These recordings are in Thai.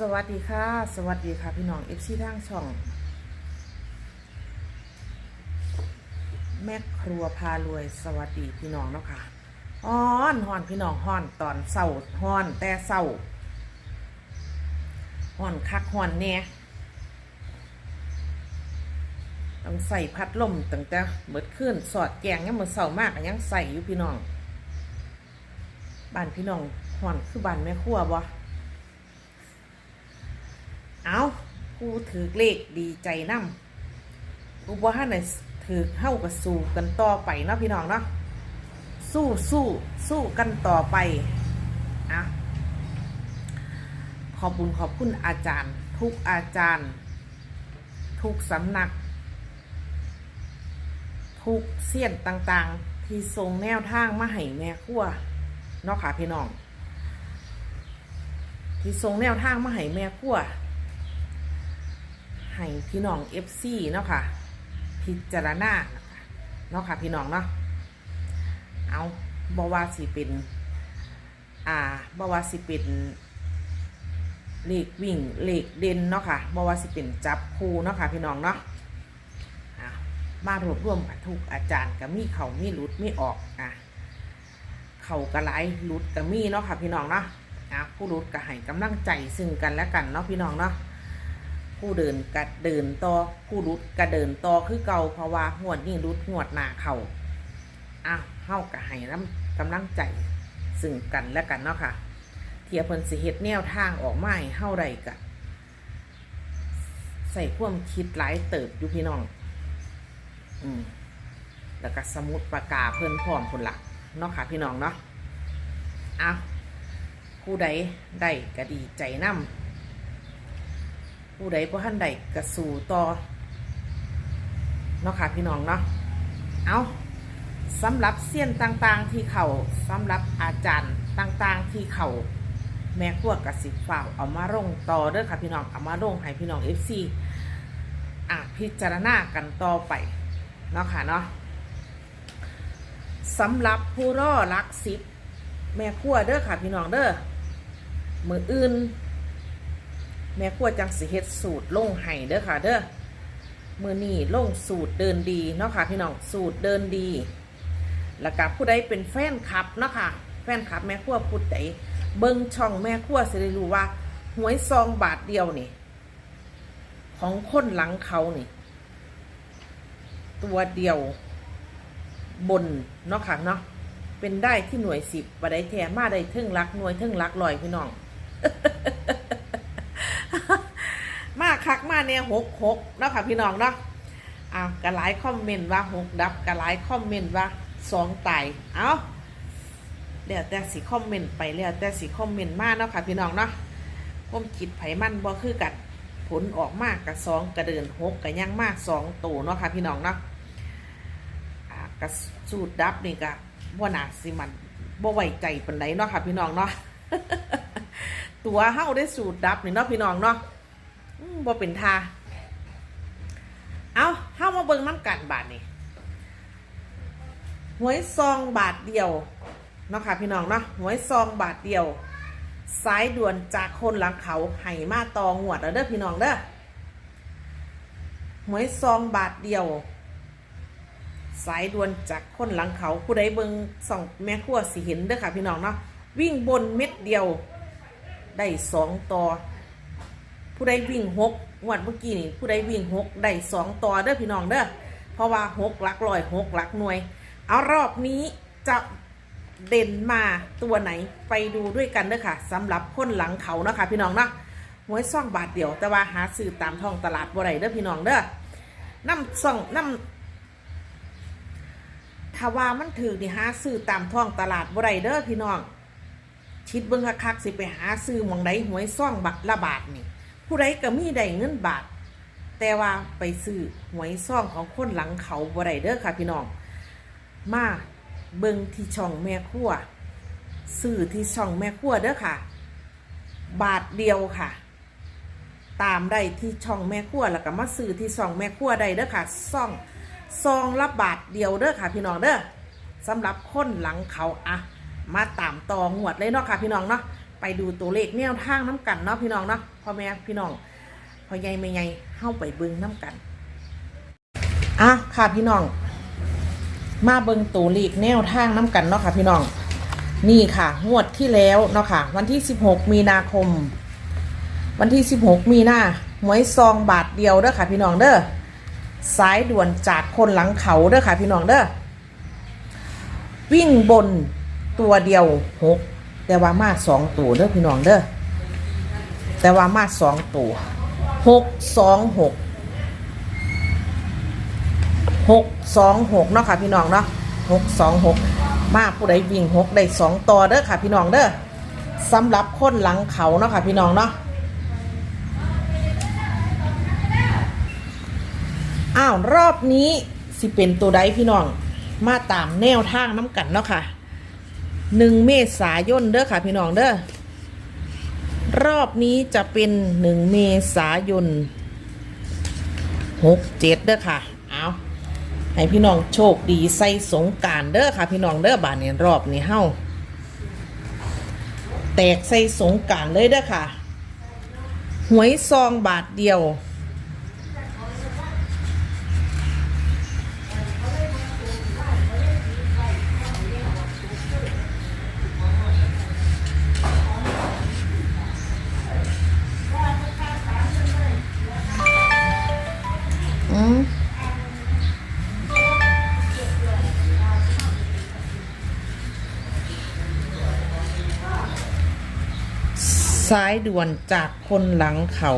สวัสดีค่ะ สวัสดีค่ะ พี่น้องเอฟซีทางช่อง แม่ครัวพารวยสวัสดีพี่น้องเนาะค่ะฮ้อนฮ้อนพี่น้องฮ้อนตอนเศร้าฮ้อนแต่เศร้าฮ้อนคักฮ้อนแน่ต้องใส่พัดลมตั้งแต่เบิดขึ้นสอดแกงยังมือเศร้ามากยังใส่อยู่พี่น้องบ้านพี่น้องฮ้อนคือบ้านแม่ครัวบ่ เอาผู้ถือเลขดีใจนำผู้บ่ฮั่นน่ะถือเข้ากับสู้กันต่อไปเนาะพี่น้องเนาะสู้สู้สู้กันต่อไปอะขอบคุณขอบคุณอาจารย์ ทุกอาจารย์ ทุกสำนัก ทุกเสี้ยนต่างๆ ที่ทรงแนวทางมาให้แม่ครัวเนาะค่ะพี่น้อง ที่ทรงแนวทางมาให้แม่ครัว ให้พี่น้อง FC เนาะค่ะ พิจารณานะคะเนาะค่ะพี่น้องเนาะเอาบว่าสิเป็น อ่าบว่าสิเป็นเลขวิ่งเลขเด่นเนาะค่ะบว่าสิเป็นจับคู่เนาะค่ะพี่น้องเนาะมารวบรวมกันทุกอาจารย์ก็มีเขามีหลุดมีออกอะเขากระไรหลุดก็มีเนาะค่ะพี่น้องเนาะอะผู้หลุดก็ให้กำลังใจซึ่งกันและกันเนาะพี่น้องเนาะ ผู้เดินกัดเดินต่อผู้รุดกระเดินต่อคือเก่าเพราะว่าหวดนี่รุดหวดหนาเขาอ้าวเฮากะให้น้ำกำลังใจซึ่งกันและกันเนาะค่ะ เทียเพิ่นสิเฮ็ดแนวทางออกมาให้เฮาได้กะใส่ความคิดหลายเติบอยู่พี่น้อง อืมแล้วก็สมุดปากกาเพิ่นพร้อมคนละเนาะค่ะ พี่น้องเนาะอ้าวผู้ใดได้ก็ดีใจนำ ผู้ใดผู้ท่านใดกระสู่ต่อเนาะค่ะพี่น้องเนาะเอาสำหรับเสี้ยนต่างๆที่เขาสำหรับอาจารย์ต่างๆที่เขาแม่ขั้วกระสิบฝ่าเอามาลงต่อเด้อค่ะพี่น้องเอามาลงให้พี่น้องเอฟซีอะพิจารณากันต่อไปเนาะค่ะเนาะสำหรับผู้รอรักสิบแม่ขั้วเด้อค่ะพี่น้องเด้อมืออื่น แม่ครัวจังสิเฮ็ดสูตรลงไห้เด้อค่ะ เด้อมือนี่ลงสูตรเดินดีเนาะค่ะพี่น้องสูตรเดินดี แล้วก็ผู้ใดเป็นแฟนคลับเนาะค่ะแฟนคลับแม่ครัวผู้ใดเบิ่งช่องแม่ครัวสิได้รู้ว่าหวยซองบาทเดียวนี่ ของคนหลังเขานี่ ตัวเดียวบนเนาะค่ะเนาะเป็นได้ที่หน่วยสิบบ่ได้แท้มาได้เทึ่งรักหน่วยเทึ่งรักลอยพี่น้อง คักมาเนี่ยหกหกเนาะค่ะพี่น้องเนาะอ้าวกระหลคอมเมนต์ว่าหกดับกระหลคอมเมนต์ว่าสองไตายเอาแล้วแต่สิคอมเมนต์ไปแล้วแต่สิคอมเมนต์มาเนาะค่ะพี่น้องเนาะผมคิดไผมันบ่คือกันผลออกมากกับสองกระเดินหกกับยังมากสองตัวเนาะค่ะพี่น้องเนาะอ่ากระสูตรดับนี่กะบ่น่าสิมันบ่ไว้ใจปานใดเนาะค่ะพี่น้องเนาะตัวเฮาได้สูตรดับนี่เนาะพี่น้องเนาะ บ่เป็นทาเอาเฮามาเบิ่งน้ำกันบาทนี่หวยซองบาทเดียวเนาะค่ะพี่น้องเนาะหวยซองบาทเดียว สายด่วนจากคนหลังเขาไห้มาตองหวดแล้วเด้อพี่น้องเด้อหวยซองบาทเดียว สายด่วนจากคนหลังเขาผู้ใดเบิ่งส่องแม่ครัวสิเห็นเด้อค่ะพี่น้องเนาะวิ่งบนเม็ดเดียว ได้สองต่อ ผู้ใดวิ่งหกงวดเมื่อกี้นี่ผู้ใดวิ่งหกได้สองต่อเด้อพี่น้องเด้อเพราะว่าหกหลักลอยหกหลักหน่วย เอารอบนี้จะเด่นมาตัวไหนไปดูด้วยกันเด้อค่ะสำหรับคนหลังเขาเนาะคะพี่น้องเนาะหวยซ่องบาทเดียว แต่ว่าหาซื้อตามท้องตลาดบ่ได้เด้อพี่น้องเด้อน้ำซ่องน้ำถ้าว่ามันถือนี่หาซื้อตามท้องตลาดบ่ได้เด้อพี่น้องชิดเบิ่งคักๆสิไปหาซื้อมองใดหวยซ่องบัตรละบาทนี่ ผู้ใดก็มีได้เงินบาท แต่ว่าไปซื้อหวยซ่องของคนหลังเขาบ่ได้เด้อค่ะพี่น้อง มาเบิ่งที่ช่องแม่ครัวซื้อที่ช่องแม่ครัวเด้อค่ะ บาทเดียวค่ะ ตามได้ที่ช่องแม่ครัวแล้วก็มาซื้อที่ช่องแม่ครัวได้เด้อค่ะซ่องซองละบาทเดียวเด้อค่ะ พี่น้องเด้อสำหรับคนหลังเขาอะมาตามต่องวดเลยเนาะค่ะพี่น้องเนาะ ไปดูตัวเลขแนวทางน้ำกันเนาะพี่น้องเนาะพ่อแม่พี่น้องพ่อใหญ่แม่ใหญ่เข้าไปเบิ่งน้ำกันอะค่ะพี่น้อง มาเบิ่งตัวเลขแนวทางน้ำกันเนาะค่ะพี่น้อง นี่ค่ะงวดที่แล้วเนาะค่ะ วันที่ 16 มีนาคม วันที่ 16 มีนาหวยซองบาทเดียวเด้อค่ะ พี่น้องเด้อสายด่วนจากคนหลังเขาเด้อค่ะ พี่น้องเด้อวิ่งบนตัวเดียวหก แต่ว่ามาสองตัวเด้อพี่น้องเด้อแต่ว่ามาสองตัวหกสองหกหกสองหกเนาะค่ะพี่น้องเนาะหกสองหกมาผู้ใดวิ่งหกได้สองต่อเด้อค่ะพี่น้องเด้อสำหรับคนหลังเขาเนาะค่ะพี่น้องเนาะอ้าวรอบนี้สิเป็นตัวใดพี่น้อง มาตามแนวทางน้ำกันเนาะค่ะ หนึ่งเมษายนเด้อค่ะพี่น้องเด้อรอบนี้จะเป็นหนึ่งเมษายนหกเจ็ดเด้อค่ะ เอาให้พี่น้องโชคดีใส่สงการเด้อค่ะ พี่น้องเด้อบานนี้รอบนี้เฮ้าแตกใส่สงการเลยเด้อค่ะ หวยซองบาทเดียว สายด่วนจากคนหลังเขา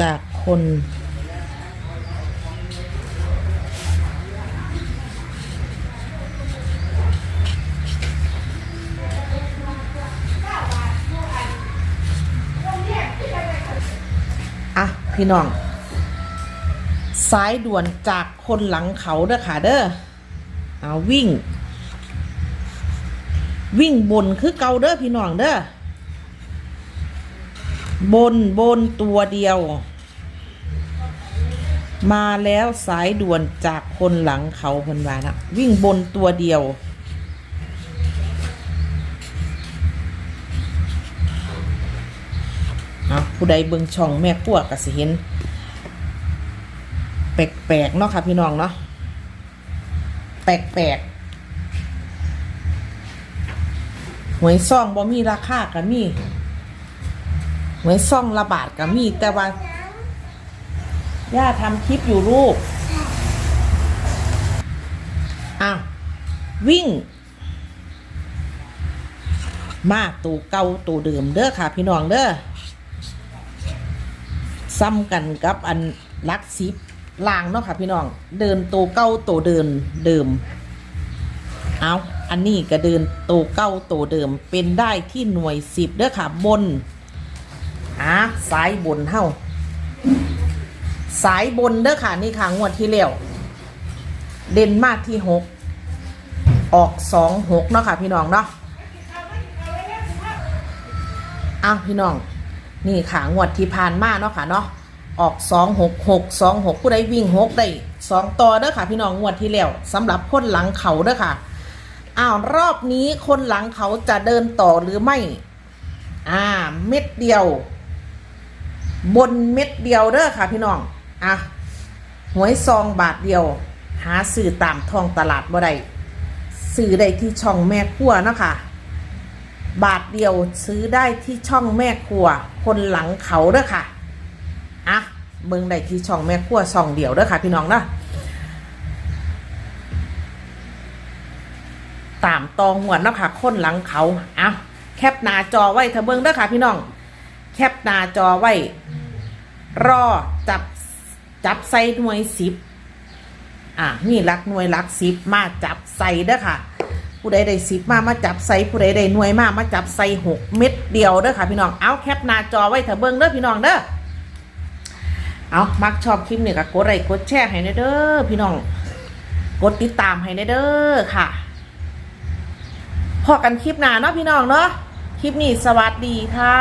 จากคน พี่น้อง สายด่วนจากคนหลังเขาเด้อค่ะเด้อเอาวิ่ง วิ่งบนคือเกาเด้อพี่น้องเด้อบนบนตัวเดียว มาแล้วสายด่วนจากคนหลังเขาเพิ่นว่านะวิ่งบนตัวเดียว เอา ผู้ใดเบิ่งช่องแม่พวกก็สิเห็น แปลกๆเนาะค่ะพี่น้องเนาะแปลกๆหวยซ่องบ่มีราคาก็มีหวยซ่องละบาทก็มี แต่ว่าย่าทำคลิปอยู่ลูกอ้าววิ่ง มาตัวเก่าตัวเดิมเด้อค่ะ พี่น้องเด้อ ซ้ำกันกับอันลักซิปลางเนาะค่ะพี่น้อง เดินโตวเก้าโตวเดินเดิม เอาอันนี้ก็เดินโตวเก้าโตวเดิมเป็นได้ที่หน่วยสิบเด้อค่ะบนอะสายบนเท่าสายบนเด้อค่ะนี่ค่ะงวดที่แล้วเด่นมากที่หกออกสองหกเนาะค่ะพี่น้องเนาะอ้าวพี่น้อง นี่ค่ะงวดที่ผ่านมาเนาะค่ะเนาะออกสองหกหกสองหกผู้ใดวิ่งหกได้สองต่อเด้อค่ะ พี่น้องงวดที่แล้วสำหรับคนหลังเขาเด้อค่ะอ้าวรอบนี้คนหลังเขาจะเดินต่อหรือไม่ อ่า เม็ดเดียว บนเม็ดเดียวเด้อค่ะ พี่น้องอะหวยซองบาทเดียว หาซื้อตามท้องตลาดบ่ได้ซื้อได้ที่ช่องแม่ครัวเนาะค่ะ บาทเดียวซื้อได้ที่ช่องแม่ครัว คนหลังเขาเด้อค่ะอะเบิ่งได้ที่ช่องแม่ครัวช่องเดียวเด้อค่ะ พี่น้องเนาะตามตองหวนเนาะค่ะคนหลังเขาอะแคปหน้าจอไว้เถอะเบิ่งเด้อค่ะ พี่น้อง แคปหน้าจอไว้ รอจับจับใส่หน่วยสิบอะนี่รักหน่วยรักสิบมาจับใส่เด้อค่ะ ผู้ใดได้สิบมามาจับใส่ผู้ใดได้หน่วยมามาจับใส่หกเม็ดเดียวเด้อค่ะพี่น้องเอาแคปหน้าจอไว้เถอะเบิ้งเด้อพี่น้องเด้อเอามักชอบคลิปนี่ก็กดไลค์กดแชร์ให้เด้อพี่น้องกดติดตามให้เด้อค่ะพอกันคลิปหน้าเนาะพี่น้องเนาะคคลิปนี้สวัสดีค่ะ